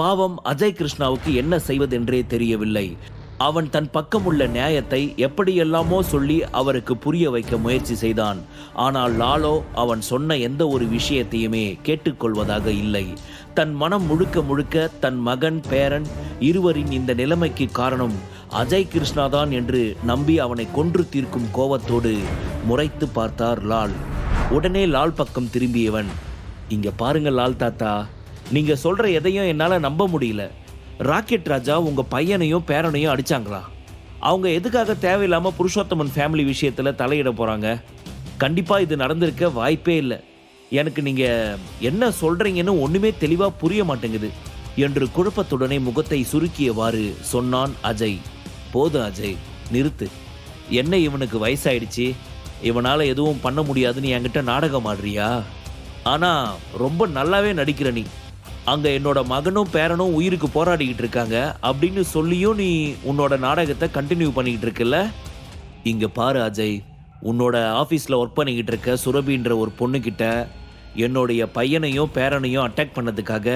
பாவம் அஜய் கிருஷ்ணாவுக்கு என்ன செய்வதென்றே தெரியவில்லை. அவன் தன் பக்கம் உள்ள நியாயத்தை எப்படியெல்லாமோ சொல்லி அவருக்கு புரிய வைக்க முயற்சி செய்தான். ஆனால் லாலோ அவன் சொன்ன எந்த ஒரு விஷயத்தையுமே கேட்டுக்கொள்வதாக இல்லை. தன் மனம் முழுக்க முழுக்க தன் மகன் பேரன் இருவரின் இந்த நிலைமைக்கு காரணம் அஜய் கிருஷ்ணாதான் என்று நம்பி அவனை கொன்று தீர்க்கும் கோவத்தோடு முறைத்து பார்த்தார் லால். உடனே லால் பக்கம் திரும்பியவன் இங்க பாருங்க லால் தாத்தா நீங்க சொல்ற எதையும் என்னால நம்ப முடியல. ராக்கெட் ராஜா உங்க பையனையும் பேரனையும் அடிச்சாங்களா? அவங்க எதுக்காக தேவையில்லாம புருஷோத்தமன் ஃபேமிலி விஷயத்துல தலையிட போறாங்க? கண்டிப்பா இது நடந்திருக்க வாய்ப்பே இல்லை. எனக்கு நீங்க என்ன சொல்றீங்கன்னு ஒண்ணுமே தெளிவா புரிய மாட்டேங்குது. என்று குழப்பத்துடனே முகத்தை சுருக்கியவாறு சொன்னான் அஜய். போதும் அஜய் நிறுத்து. என்ன இவனுக்கு வயசாயிடுச்சு? இவனால எதுவும் பண்ண முடியாதுன்னு என்கிட்ட நாடகம் ஆடுறியா? ஆனா ரொம்ப நல்லாவே நடிக்கிற நீ. அங்கே என்னோட மகனும் பேரனும் உயிருக்கு போராடிக்கிட்டு இருக்காங்க. அப்படின்னு சொல்லியும் நீ உன்னோட நாடகத்தை கண்டினியூ பண்ணிக்கிட்டு இருக்கல இங்கே பாரு அஜய். உன்னோட ஆஃபீஸில் ஒர்க் பண்ணிக்கிட்டு இருக்க சுரபின்ற ஒரு பொண்ணுக்கிட்ட என்னுடைய பையனையும் பேரனையும் அட்டாக் பண்ணதுக்காக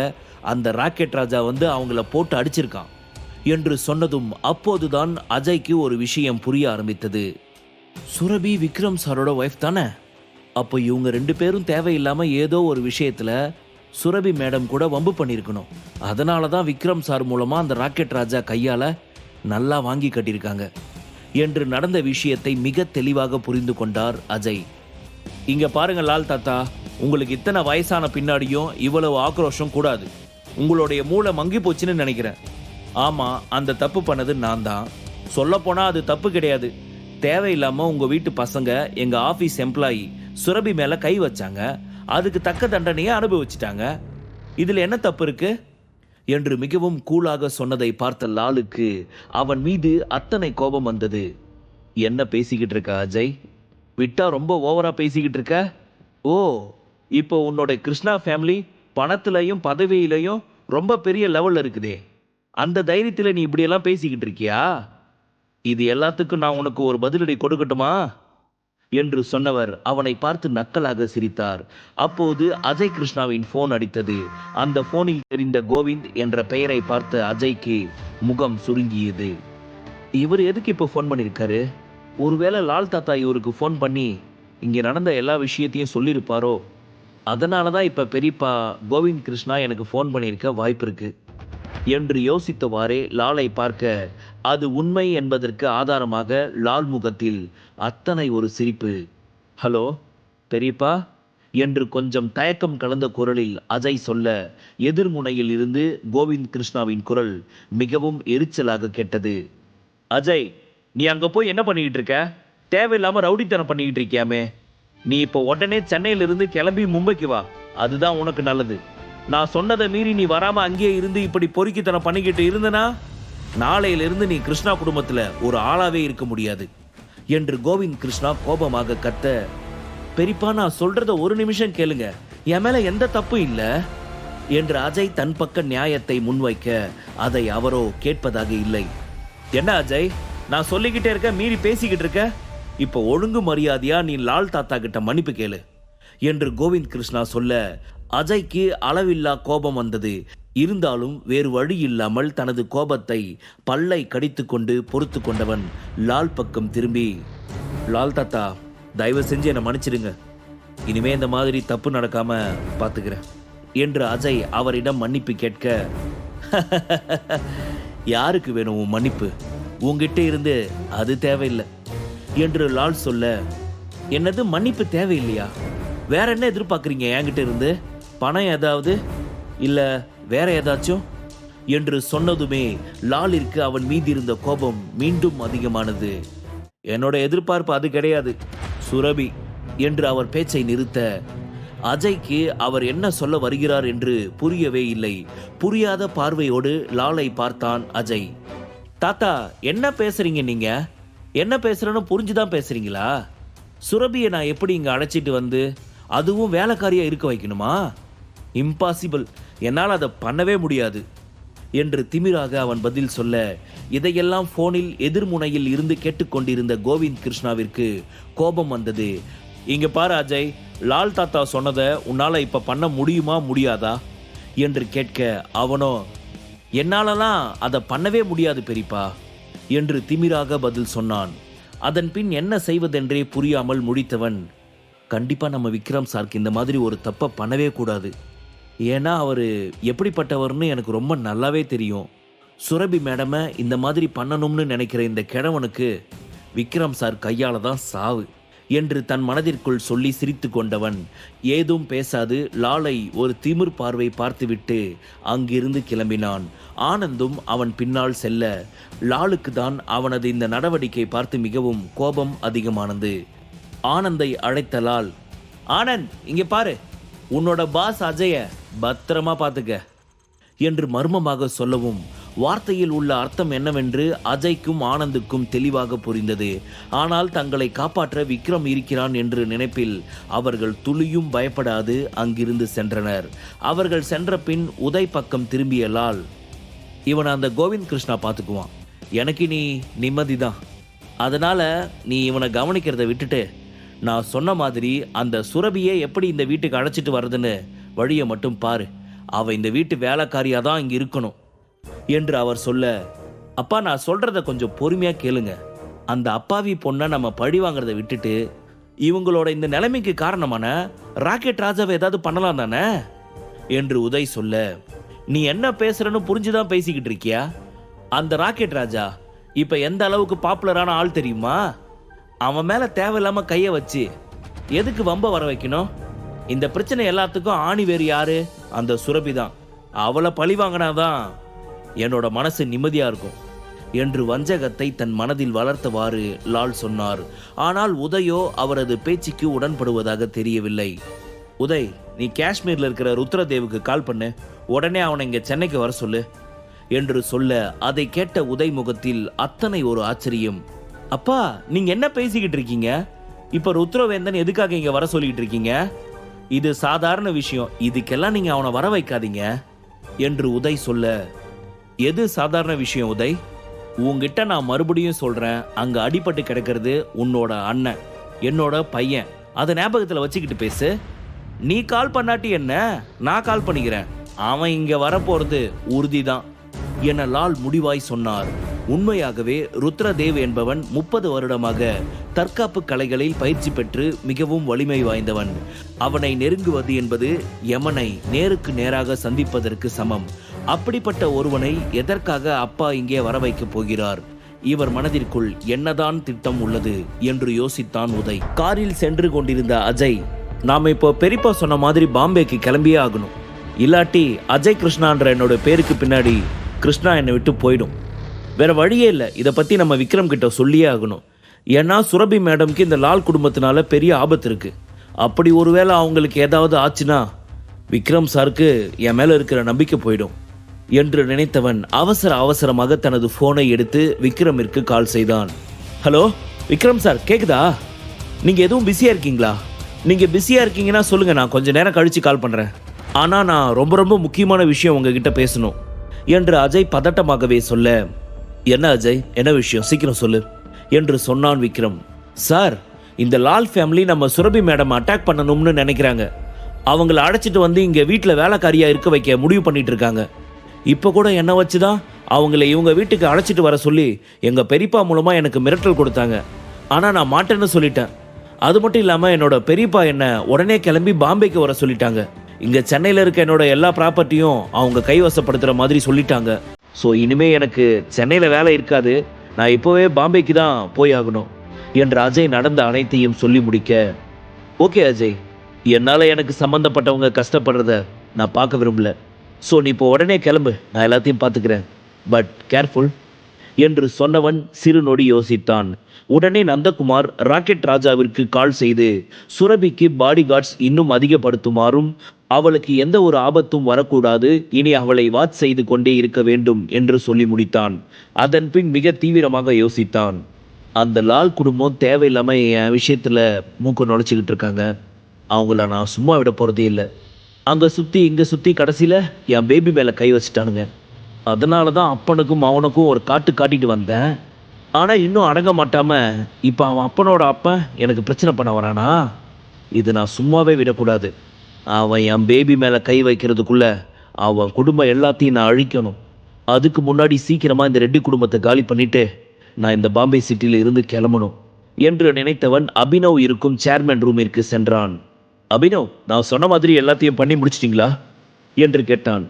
அந்த ராக்கெட் ராஜா வந்து அவங்கள போட்டு அடிச்சிருக்கான் என்று சொன்னதும் அப்போதுதான் அஜய்க்கு ஒரு விஷயம் புரிய ஆரம்பித்தது. சுரபி விக்ரம் சாரோட ஒய்ஃப் தானே? அப்போ இவங்க ரெண்டு பேரும் தேவையில்லாமல் ஏதோ ஒரு விஷயத்தில் சுரபி மேடம் கூட வம்பு பண்ணியிருக்கணும் அதனால தான் விக்ரம் சார் மூலமாக அந்த ராக்கெட் ராஜா கையால் நல்லா வாங்கி கட்டியிருக்காங்க. என்று நடந்த விஷயத்தை மிக தெளிவாக புரிந்து கொண்டார் அஜய். இங்கே பாருங்க லால் தாத்தா உங்களுக்கு இத்தனை வயசான பின்னாடியும் இவ்வளவு ஆக்ரோஷம் கூடாது. உங்களுடைய மூளை மங்கி போச்சுன்னு நினைக்கிறேன். ஆமாம் அந்த தப்பு பண்ணது நான் தான். சொல்லப்போனால் அது தப்பு கிடையாது. தேவையில்லாமல் உங்கள் வீட்டு பசங்க எங்கள் ஆஃபீஸ் எம்ப்ளாயி சுரபி மேலே கை வச்சாங்க. அதுக்கு தக்க தண்டனையை அனுபவிச்சிட்டாங்க. இதில் என்ன தப்பு இருக்கு? என்று மிகவும் கூலாக சொன்னதை பார்த்த லாலுக்கு அவன் மீது அத்தனை கோபம் வந்தது. என்ன பேசிக்கிட்டு இருக்க அஜய்? விட்டா ரொம்ப ஓவரா பேசிக்கிட்டு இருக்க? ஓ இப்போ உன்னோட கிருஷ்ணா ஃபேமிலி பணத்துலையும் பதவியிலையும் ரொம்ப பெரிய லெவல்ல இருக்குதே. அந்த தைரியத்தில் நீ இப்படியெல்லாம் பேசிக்கிட்டு இருக்கியா? இது எல்லாத்துக்கும் நான் உனக்கு ஒரு பதிலடி கொடுக்கட்டுமா? என்று சொன்னவர் அவனை பார்த்து நக்கலாக சிரித்தார். அப்போது அஜய் கிருஷ்ணாவின் போன் அடித்தது. அந்த போனில் தெரிந்த கோவிந்த் என்ற பெயரை பார்த்த அஜய்க்கு முகம் சுருங்கியது. இவர் எதுக்கு இப்போ ஃபோன் பண்ணியிருக்காரு ஒருவேளை லால் தாத்தா இவருக்கு ஃபோன் பண்ணி இங்கே நடந்த எல்லா விஷயத்தையும் சொல்லியிருப்பாரோ அதனால தான் இப்போ பெரியப்பா கோவிந்த் கிருஷ்ணா எனக்கு ஃபோன் பண்ணியிருக்க வாய்ப்பு இருக்கு. என்று யோசித்தவாறே லாலை பார்க்க அது உண்மை என்பதற்கு ஆதாரமாக லால் முகத்தில் அத்தனை ஒரு சிரிப்பு. ஹலோ பெரியப்பா? என்று கொஞ்சம் தயக்கம் கலந்த குரலில் அஜய் சொல்ல எதிர்முனையில் இருந்து கோவிந்த் கிருஷ்ணாவின் குரல் மிகவும் எரிச்சலாக கேட்டது. அஜய் நீ அங்க போய் என்ன பண்ணிக்கிட்டு இருக்க? தேவையில்லாம ரவுடித்தனம் பண்ணிக்கிட்டு இருக்கியாமே. நீ இப்போ உடனே சென்னையிலிருந்து கிளம்பி மும்பைக்கு வா. அதுதான் உனக்கு நல்லது. நான் சொன்னதை மீறி நீ வராம அங்கேயே இருந்து இப்படி பொறுக்கித்தனம் பண்ணிக்கிட்டு இருந்தனா? நாளையிலிருந்து நீ கிருஷ்ணா குடும்பத்துல ஒரு ஆளாவே இருக்க முடியாது. என்று கோவிந்த் கிருஷ்ணா கோபமாக கத்த பெரியப்பா நான் சொல்றத ஒரு நிமிஷம் கேளுங்க. என் மேல எந்த தப்பும் இல்ல. என்று அஜய் தன் பக்க நியாயத்தை முன்வைக்க அதை அவரோ கேட்பதாக இல்லை. என்ன அஜய்? நான் சொல்லிக்கிட்டே இருக்க மீறி பேசிக்கிட்டு இருக்க? இப்போ ஒழுங்கு மரியாதையா நீ லால் தாத்தா கிட்ட மன்னிப்பு கேளு. என்று கோவிந்த் கிருஷ்ணா சொல்ல அஜய்க்கு அளவில்லா கோபம் வந்தது. இருந்தாலும் வேறு வழி இல்லாமல் தனது கோபத்தை பல்லை கடித்துக்கொண்டு பொறுத்து கொண்டவன் லால் பக்கம் திரும்பி லால் தாத்தா தயவு செஞ்சு என்னை மன்னிச்சிடுங்க. இனிமே இந்த மாதிரி தப்பு நடக்காம பார்த்துக்கிறேன் என்று அஜய் அவரிடம் மன்னிப்பு கேட்க யாருக்கு வேணும் உன் மன்னிப்பு? உங்ககிட்ட இருந்து அது தேவையில்லை என்று லால் சொல்ல என்னது மன்னிப்பு தேவையில்லையா? வேற என்ன எதிர்பார்க்குறீங்க என்கிட்ட இருந்து? பணம் ஏதாவது? இல்ல வேற ஏதாச்சும்? என்று சொன்னதுமே லாலிற்கு அவன் மீதி இருந்த கோபம் மீண்டும் அதிகமானது. என்னோட எதிர்பார்ப்பு அது கிடையாது சுரபி என்று அவர் பேச்சை நிறுத்த. அஜய்க்கு அவர் என்ன சொல்ல வருகிறார் என்று புரியவே இல்லை. புரியாத பார்வையோடு லாலை பார்த்தான் அஜய். தாத்தா என்ன பேசுறீங்க நீங்க? என்ன பேசுறேன்னு புரிஞ்சுதான் பேசுறீங்களா? சுரபியை நான் எப்படி இங்க அழைச்சிட்டு வந்து அதுவும் வேலைக்காரியா இருக்க வைக்கணுமா? இம்பாசிபிள் என்னால் அதை பண்ணவே முடியாது. என்று திமிராக அவன் பதில் சொல்ல இதையெல்லாம் ஃபோனில் எதிர்முனையில் இருந்து கேட்டுக்கொண்டிருந்த கோவிந்த் கிருஷ்ணாவிற்கு கோபம் வந்தது. இங்க பாரு அஜய் லால் தாத்தா சொன்னதை உன்னால் இப்போ பண்ண முடியுமா முடியாதா? என்று கேட்க அவனோ என்னாலலாம் அதை பண்ணவே முடியாது பெரியப்பா என்று திமிராக பதில் சொன்னான். அதன் பின் என்ன செய்வதென்றே புரியாமல் முடித்தவன் கண்டிப்பாக நம்ம விக்ரம் சாருக்கு இந்த மாதிரி ஒரு தப்பை பண்ணவே கூடாது. ஏன்னா அவர் எப்படிப்பட்டவர்னு எனக்கு ரொம்ப நல்லாவே தெரியும். சுரபி மேடமை இந்த மாதிரி பண்ணணும்னு நினைக்கிற இந்த கிழவனுக்கு விக்ரம் சார் கையால் தான் சாவு என்று தன் மனதிற்குள் சொல்லி சிரித்து கொண்டவன் ஏதும் பேசாது லாலை ஒரு திமிர் பார்வை பார்த்துவிட்டு அங்கிருந்து கிளம்பினான். ஆனந்தும் அவன் பின்னால் செல்ல லாலுக்கு தான் அவனது இந்த நடவடிக்கை பார்த்து மிகவும் கோபம் அதிகமானது. ஆனந்தை அழைத்த லால் ஆனந்த் இங்கே பாரு. உன்னோட பாஸ் அஜய பத்திரமா பாத்துக்க. என்று மர்மமாக சொல்லவும் வார்த்தையில் உள்ள அர்த்தம் என்னவென்று அஜய்க்கும் ஆனந்துக்கும் தெளிவாக புரிந்தது. ஆனால் தங்களை காப்பாற்ற விக்ரம் இருக்கிறான் என்று நினைப்பில் அவர்கள் துளியும் பயப்படாது அங்கிருந்து சென்றனர். அவர்கள் சென்ற பின் உதய் பக்கம் திரும்பியலால் இவனை அந்த கோவிந்த் கிருஷ்ணா பார்த்துக்குவான் எனக்கு நீ நிம்மதி தான் அதனால நீ இவனை கவனிக்கிறதை விட்டுட்டு நான் சொன்ன மாதிரி அந்த சுரபியை எப்படி இந்த வீட்டுக்கு அழைச்சிட்டு வருதுன்னு வழியை மட்டும் பாரு. அவ இந்த வீட்டு வேலைக்காரியாக தான் இங்கே இருக்கணும் என்று அவர் சொல்ல அப்பா நான் சொல்கிறத கொஞ்சம் பொறுமையாக கேளுங்க. அந்த அப்பாவி பொண்ணை நம்ம பழி வாங்குறத விட்டுட்டு இவங்களோட இந்த நிலைமைக்கு காரணமான ராக்கெட் ராஜாவை ஏதாவது பண்ணலாம் தானே? என்று உதய் சொல்ல நீ என்ன பேசுறன்னு புரிஞ்சுதான் பேசிக்கிட்டு இருக்கியா? அந்த ராக்கெட் ராஜா இப்போ எந்த அளவுக்கு பாப்புலரான ஆள் தெரியுமா? அவன் மேல தேவையில்லாம கைய வச்சு எதுக்கு வம்ப வர வைக்கணும்? இந்த பிரச்சனை எல்லாத்துக்கும் ஆணி வேறு யாரு? அந்த சுரபி தான். அவளை பழி வாங்கினாதான் என்னோட மனசு நிம்மதியா இருக்கும். என்று வஞ்சகத்தை தன் மனதில் வளர்த்தவாறு லால் சொன்னார். ஆனால் உதயோ அவரது பேச்சுக்கு உடன்படுவதாக தெரியவில்லை. உதய் நீ காஷ்மீரில் இருக்கிற ருத்ரதேவுக்கு கால் பண்ணு. உடனே அவனை இங்கே சென்னைக்கு வர சொல்லு. என்று சொல்ல அதை கேட்ட உதய் முகத்தில் அத்தனை ஒரு ஆச்சரியம். அப்பா நீங்க என்ன பேசிக்கிட்டு இருக்கீங்க? இப்ப ருத்ரவேந்தன் எதுக்காக இங்க வர சொல்லிட்டு இருக்கீங்க? இது சாதாரண விஷயம். இதுக்கெல்லாம் நீங்க அவனை வர வைக்காதீங்க. என்று உதய் சொல்ல எது சாதாரண விஷயம் உதய்? உங்ககிட்ட நான் மறுபடியும் சொல்றேன். அங்க அடிபட்டு கிடக்கிறது உன்னோட அண்ணன் என்னோட பையன். அதை ஞாபகத்துல வச்சுக்கிட்டு பேசு. நீ கால் பண்ணாட்டி என்ன? நான் கால் பண்ணிக்கிறேன். அவன் இங்க வரப்போறது உறுதிதான். என லால் முடிவாய் சொன்னார். உண்மையாகவே ருத்ரதேவ் என்பவன் முப்பது வருடமாக தற்காப்பு கலைகளில் பயிற்சி பெற்று மிகவும் வலிமை வாய்ந்தவன். அவனை நெருங்குவது என்பது யமனை நேருக்கு நேராக சந்திப்பதற்கு சமம். அப்படிப்பட்ட ஒருவனை எதற்காக அப்பா இங்கே வர வைக்கப் போகிறார்? இவர் மனதிற்குள் என்னதான் திட்டம் உள்ளது? என்று யோசித்தான் உதய். காரில் சென்று கொண்டிருந்த அஜய் நாம் இப்போ பெரியப்பா சொன்ன மாதிரி பாம்பேக்கு கிளம்பியே ஆகணும். இல்லாட்டி அஜய் கிருஷ்ணான்ற என்னோட பேருக்கு பின்னாடி கிருஷ்ணா என்னை விட்டு போயிடும். வேற வழியே இல்லை. இதை பத்தி நம்ம விக்ரம் கிட்ட சொல்லியே ஆகணும். ஏன்னா சுரபி மேடம்க்கு இந்த லால் குடும்பத்தினால பெரிய ஆபத்து இருக்கு. அப்படி ஒருவேளை அவங்களுக்கு ஏதாவது ஆச்சுன்னா விக்ரம் சாருக்கு என் மேல இருக்கிற நம்பிக்கை போயிடும். என்று நினைத்தவன் அவசர அவசரமாக தனது போனை எடுத்து விக்ரமிற்கு கால் செய்தான். ஹலோ விக்ரம் சார் கேக்குதா? நீங்க எதுவும் பிஸியா இருக்கீங்களா? நீங்க பிஸியா இருக்கீங்கன்னா சொல்லுங்க நான் கொஞ்ச நேரம் கழிச்சு கால் பண்றேன். ஆனா நான் ரொம்ப ரொம்ப முக்கியமான விஷயம் உங்ககிட்ட பேசணும். என்று அஜய் பதட்டமாகவே சொல்ல என்ன அஜய்? என்ன விஷயம்? சீக்கிரம் சொல்லு. என்று சொன்னான் விக்ரம். சார் இந்த லால் ஃபேமிலி நம்ம சுரபி மேடம் அட்டாக் பண்ணணும்னு நினைக்கிறாங்க. அவங்கள அழைச்சிட்டு வந்து இங்கே வீட்டில் வேலைக்காரியாக இருக்க வைக்க முடிவு பண்ணிட்டு இருக்காங்க. இப்போ கூட என்ன வச்சு தான் அவங்கள இவங்க வீட்டுக்கு அழைச்சிட்டு வர சொல்லி எங்கள் பெரியப்பா மூலமாக எனக்கு மிரட்டல் கொடுத்தாங்க. ஆனால் நான் மாட்டேன்னு சொல்லிட்டேன். அது மட்டும் இல்லாமல் என்னோட பெரியப்பா என்னை உடனே கிளம்பி பாம்பேக்கு வர சொல்லிட்டாங்க. இங்கே சென்னையில் இருக்க என்னோட எல்லா ப்ராப்பர்ட்டியும் அவங்க கைவசப்படுத்துகிற மாதிரி சொல்லிட்டாங்க. ஸோ இனிமே எனக்கு சென்னையில் வேலை இருக்காது. நான் இப்போவே பாம்பேக்கு தான் போய் ஆகணும் என்று அஜய் நடந்த அனைத்தையும் சொல்லி முடிக்க. ஓகே அஜய். என்னால் எனக்கு சம்மந்தப்பட்டவங்க கஷ்டப்படுறத நான் பார்க்க விரும்பல. ஸோ நீ இப்போ உடனே கிளம்பு. நான் எல்லாத்தையும் பார்த்துக்கிறேன். பட் கேர்ஃபுல் என்று சொன்னவன் சிறு நொடி யோசித்தான். உடனே நந்தகுமார் ராக்கெட் ராஜாவிற்கு கால் செய்து சுரபிக்கு பாடிகார்ட்ஸ் இன்னும் அதிகப்படுத்துமாறும் அவளுக்கு எந்த ஒரு ஆபத்தும் வரக்கூடாது இனி அவளை வாட்ச் செய்து கொண்டே இருக்க வேண்டும் என்று சொல்லி முடித்தான். அதன் பின் மிக தீவிரமாக யோசித்தான். அந்த லால் குடும்பம் தேவையில்லாமல் என் விஷயத்தில் மூக்கு நுழைச்சிக்கிட்டு இருக்காங்க. அவங்கள நான் சும்மா விட போகிறதே இல்லை. அங்கே சுற்றி இங்கே சுற்றி கடைசியில் என் பேபி மேலே கை வச்சுட்டானுங்க. அதனால தான் அப்பனுக்கும் அவனுக்கும் ஒரு காட்டு காட்டிட்டு வந்தேன். ஆனால் இன்னும் அடங்க மாட்டாமல் இப்போ அவன் அப்பனோட அப்பன் எனக்கு பிரச்சனை பண்ண வரானா? இது நான் சும்மாவே விடக்கூடாது. அவன் என் பேபி மேலே கை வைக்கிறதுக்குள்ளே அவன் குடும்பம் எல்லாத்தையும் நான் அழிக்கணும். அதுக்கு முன்னாடி சீக்கிரமாக இந்த ரெட்டி குடும்பத்தை காலி பண்ணிவிட்டு நான் இந்த பாம்பே சிட்டியில் இருந்து கிளம்பணும் என்று நினைத்தவன் அபினவ் இருக்கும் சேர்மன் ரூமிற்கு சென்றான். அபினவ் நான் சொன்ன மாதிரி எல்லாத்தையும் பண்ணி முடிச்சிட்டிங்களா? என்று கேட்டான்.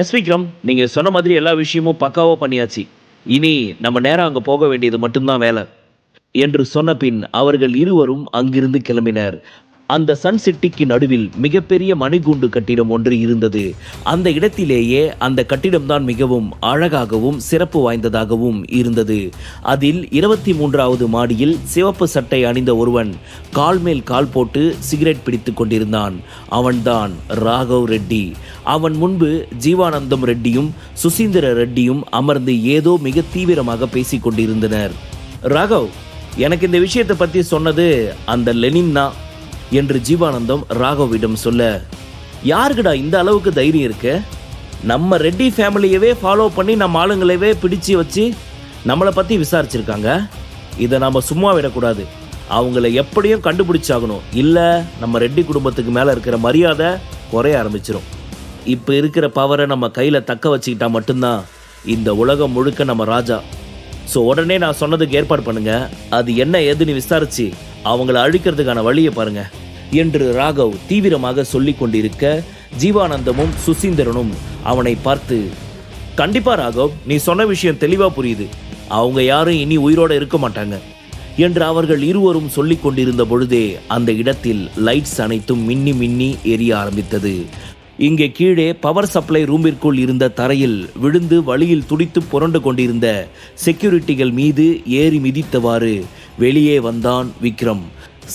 எஸ் விக்ரம் நீங்கள் சொன்ன மாதிரி எல்லா விஷயமும் பக்காவோ பண்ணியாச்சு. இனி நம்ம நேரம் அங்கே போக வேண்டியது மட்டும்தான் வேலை. என்று சொன்ன பின் அவர்கள் இருவரும் அங்கிருந்து கிளம்பினர். அந்த சன் சிட்டிக்கு நடுவில் மிகப்பெரிய மணிகூண்டு கட்டிடம் ஒன்று இருந்தது. அந்த இடத்திலேயே அந்த கட்டிடம்தான் மிகவும் அழகாகவும் சிறப்பு வாய்ந்ததாகவும் இருந்தது. அதில் இருபத்தி மூன்றாவது மாடியில் சிவப்பு சட்டை அணிந்த ஒருவன் கால் மேல் கால் போட்டு சிகரெட் பிடித்து கொண்டிருந்தான். அவன்தான் ராகவ் ரெட்டி. அவன் முன்பு ஜீவானந்தம் ரெட்டியும் சுசீந்திர ரெட்டியும் அமர்ந்து ஏதோ மிக தீவிரமாக பேசிக் கொண்டிருந்தனர். ராகவ் எனக்கு இந்த விஷயத்தை பற்றி சொன்னது அந்த லெனின் தான் என்று ஜீவானந்தம் ராகவிடம் சொல்ல யாருக்குடா இந்த அளவுக்கு தைரியம் இருக்கு? நம்ம ரெட்டி ஃபேமிலியவே ஃபாலோ பண்ணி நம்ம ஆளுங்களவே பிடிச்சு வச்சு நம்மளை பற்றி விசாரிச்சிருக்காங்க. இதை நம்ம சும்மா விடக்கூடாது. அவங்கள எப்படியும் கண்டுபிடிச்சாகணும். இல்லை நம்ம ரெட்டி குடும்பத்துக்கு மேலே இருக்கிற மரியாதை குறைய ஆரம்பிச்சிடும் இப்போ இருக்கிற பவரை நம்ம கையில் தக்க வச்சுக்கிட்டா மட்டும்தான் இந்த உலகம் முழுக்க நம்ம ராஜா. ஸோ உடனே நான் சொன்னதுக்கு ஏற்பாடு பண்ணுங்கள் அது என்ன ஏதுன்னு விசாரிச்சு அவங்கள அழிக்கிறதுக்கான வழியை பாருங்க. என்று ராகவ் தீவிரமாக சொல்லிக் கொண்டிருக்க ஜீவானந்தமும் சுசீந்திரனும் அவனை பார்த்து கண்டிப்பா ராகவ் நீ சொன்ன விஷயம் தெளிவா புரியுது. அவங்க யாரும் இனி உயிரோட இருக்க மாட்டாங்க. என்று அவர்கள் இருவரும் சொல்லிக் கொண்டிருந்த பொழுதே அந்த இடத்தில் லைட்ஸ் அனைத்தும் மின்னி மின்னி எரிய ஆரம்பித்தது. இங்கே கீழே பவர் சப்ளை ரூமிற்குள் இருந்த தரையில் விழுந்து வழியில் துடித்து புரண்டு கொண்டிருந்த செக்யூரிட்டிகள் மீது ஏறி மிதித்தவாறு வெளியே வந்தான் விக்ரம்.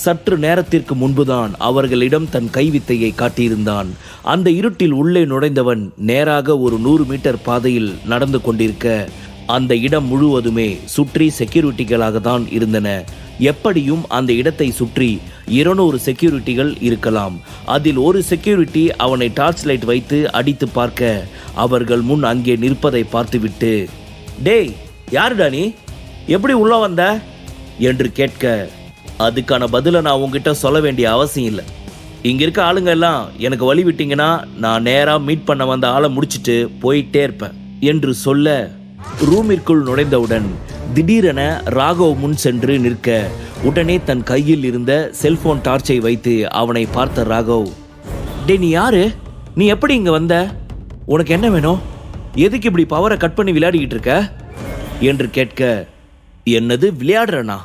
சற்று நேரத்திற்கு முன்புதான் அவர்களிடம் தன் கைவித்தையை காட்டியிருந்தான். அந்த இருட்டில் உள்ளே நுழைந்தவன் நேராக ஒரு நூறு மீட்டர் பாதையில் நடந்து கொண்டிருக்க அந்த இடம் முழுவதுமே சுற்றி செக்யூரிட்டிகளாக தான் இருந்தன. எப்படியும் அந்த இடத்தை சுற்றி இருநூறு செக்யூரிட்டிகள் இருக்கலாம். அதில் ஒரு செக்யூரிட்டி அவனை டார்ச் லைட் வைத்து அடித்து பார்க்க. அவர்கள் முன் அங்கே நிற்பதை பார்த்துவிட்டு டேய் யாருடா நீ? எப்படி உள்ள வந்த? என்று கேட்க அதுக்கான பதிலை நான் உங்ககிட்ட சொல்ல வேண்டிய அவசியம் இல்லை. இங்க இருக்க ஆளுங்க எல்லாம் எனக்கு வழி விட்டீங்கன்னா நான் நேரா மீட் பண்ண வந்த ஆளை முடிச்சிட்டு போயிட்டே இருப்பேன் என்று சொல்ல ரூமிற்குள் நுழைந்தவுடன் திடீரென ராகவ் முன் சென்று நிற்க உடனே தன் கையில் இருந்த செல்போன் டார்ச்சை வைத்து அவனை பார்த்த ராகவ் டே நீ யாரு? நீ எப்படி இங்க வந்த? உனக்கு என்ன வேணும்? எதுக்கு இப்படி பவரை கட் பண்ணி விளையாடிக்கிட்டு இருக்க? என்று கேட்க என்னது விளையாடுறனா?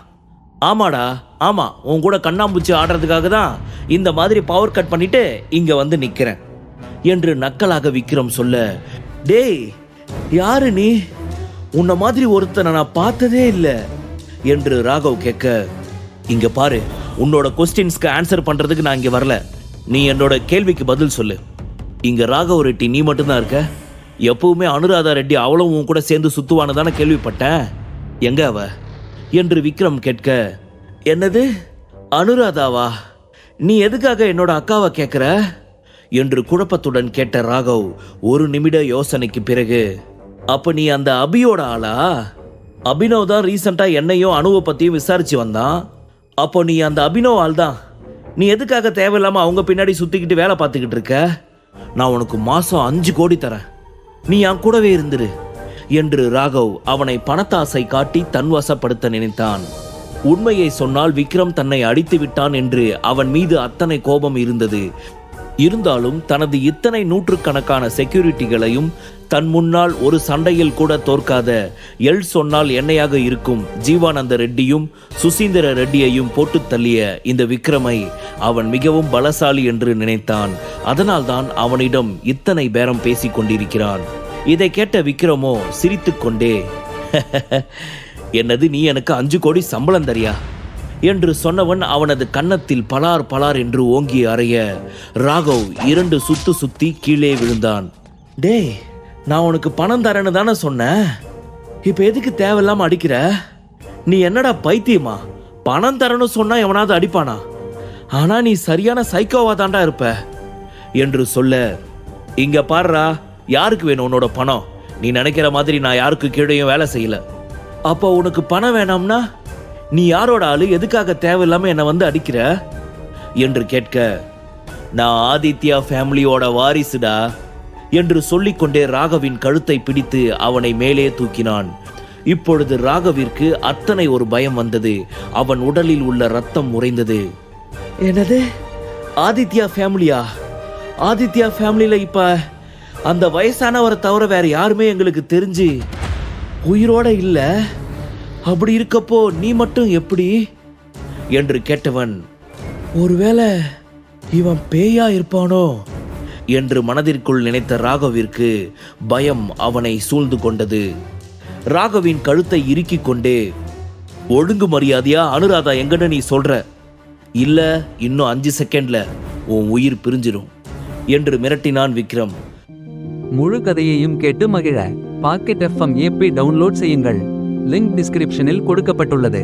ஆமாடா ஆமா உன் கூட கண்ணாம்பூச்சி ஆடுறதுக்காக தான் இந்த மாதிரி பவர் கட் பண்ணிட்டு இங்க வந்து நிக்கிறேன் என்று நக்கலாக விக்ரம் சொல்ல டேய் யாரு நீ? உன்னை மாதிரி ஒருத்தனை நான் பார்த்ததே இல்லை என்று ராகவ் கேட்க இங்க பாரு உன்னோட கொஸ்டின்ஸ்க்கு ஆன்சர் பண்றதுக்கு நான் இங்க வரல. நீ என்னோட கேள்விக்கு பதில் சொல்லு. இங்க ராகவ் ரெட்டி நீ மட்டும்தான் இருக்க. எப்பவுமே அனுராதா ரெட்டி அவளும் உன் கூட சேர்ந்து சுத்துவான்னு தானே கேள்விப்பட்டேன். எங்க அவ? என்று விக்ரம் கேட்க என்னது? அனுராதாவா? நீ எதுக்காக என்னோட அக்காவை கேட்குற என்று குழப்பத்துடன் கேட்ட ராகவ் ஒரு நிமிட யோசனைக்கு பிறகு அப்ப நீ அந்த அபியோட ஆளா? அபினவ் தான் ரீசெண்டாக என்னையும் அணுவை பற்றியும் விசாரிச்சு வந்தான். அப்போ நீ அந்த அபினவ் ஆள் தான் நீ எதுக்காக தேவையில்லாமல் அவங்க பின்னாடி சுற்றிக்கிட்டு வேலை பார்த்துக்கிட்டு இருக்க? நான் உனக்கு மாதம் அஞ்சு கோடி தரேன். நீ என் கூடவே இருந்துரு என்று ராகவ் அவனை பணத்தாசை காட்டி தன்வசப்படுத்த நினைத்தான். உண்மையை சொன்னால் விக்ரம் தன்னை அடித்து விட்டான் என்று அவன் மீது அத்தனை கோபம் இருந்தது. இருந்தாலும் தனது இத்தனை நூற்றுக்கணக்கான செக்யூரிட்டிகளையும் தன் முன்னால் ஒரு சண்டையில் கூட தோற்காத. எல் சொன்னால் என்னையாக இருக்கும் ஜீவானந்த ரெட்டியும் சுசீந்திர ரெட்டியையும் போட்டு தள்ளிய இந்த விக்ரமை அவன் மிகவும் பலசாலி என்று நினைத்தான். அதனால்தான் அவனிடம் இத்தனை பேரம் பேசிக் கொண்டிருக்கிறான். இதை கேட்ட விக்ரமோ சிரித்துக்கொண்டே என்னது நீ எனக்கு அஞ்சு கோடி சம்பளம் தரியா? என்று சொன்னவன் அவனது கன்னத்தில் பலார் பலார் என்று ஓங்கி அறைய. ராகவ் இரண்டு சுத்து சுத்தி கீழே விழுந்தான். டேய் நான் உனக்கு பணம் தரேன்னு தானே சொன்னேன் இப்போ எதுக்கு தேவையில்லாமல் அடிக்கிற? நீ என்னடா பைத்தியமா? பணம் தரேன்னு சொன்னா எவனாவது அடிப்பானா? ஆனா நீ சரியான சைக்கோவா தாண்டா இருப்ப. என்று சொல்ல இங்க பாடுறா யாருக்கு வேணும் உன்னோட பணம்? நீ நினைக்கிற மாதிரி நான் யாருக்கு கீழேயும் வேலை செய்யல. அப்போ உனக்கு பணம் வேணாம்னா நீ யாரோட ஆளு? எதுக்காக தேவையில்லாம என்னை வந்து அடிக்கிற? என்று கேட்க நான் ஆதித்யா ஃபேமிலியோட வாரிசுடா. என்று சொல்லிக்கொண்டே ராகவின் கழுத்தை பிடித்து அவனை மேலே தூக்கினான். இப்பொழுது ராகவிற்கு அத்தனை ஒரு பயம் வந்தது. அவன் உடலில் உள்ள ரத்தம் உறைந்தது என்னது? ஆதித்யா ஃபேமிலியா? ஆதித்யா ஃபேமிலியில இப்ப அந்த வயசானவரை தவிர வேற யாருமே எங்களுக்கு தெரிஞ்சு உயிரோட இல்ல. அப்படி இருக்கப்போ நீ மட்டும் எப்படி? என்று கேட்டவன் ஒருவேளை இவன் பேயா இருப்பானோ? என்று மனதிற்குள் நினைத்த ராகவிற்கு பயம் அவனை சூழ்ந்து கொண்டது. ராகவின் கழுத்தை இறுக்கிக் கொண்டே ஒழுங்கு மரியாதையா அனுராதா எங்கன்னு நீ சொல்ற? இல்ல இன்னும் அஞ்சு செகண்ட்ல உன் உயிர் பிரிஞ்சிடும் என்று மிரட்டினான் விக்ரம். முழு கதையையும் கேட்டு மகிழ. பாக்கெட் எஃப்எம் ஏபி டவுன்லோட் செய்யுங்கள். லிங்க் டிஸ்கிரிப்ஷனில் கொடுக்கப்பட்டுள்ளது.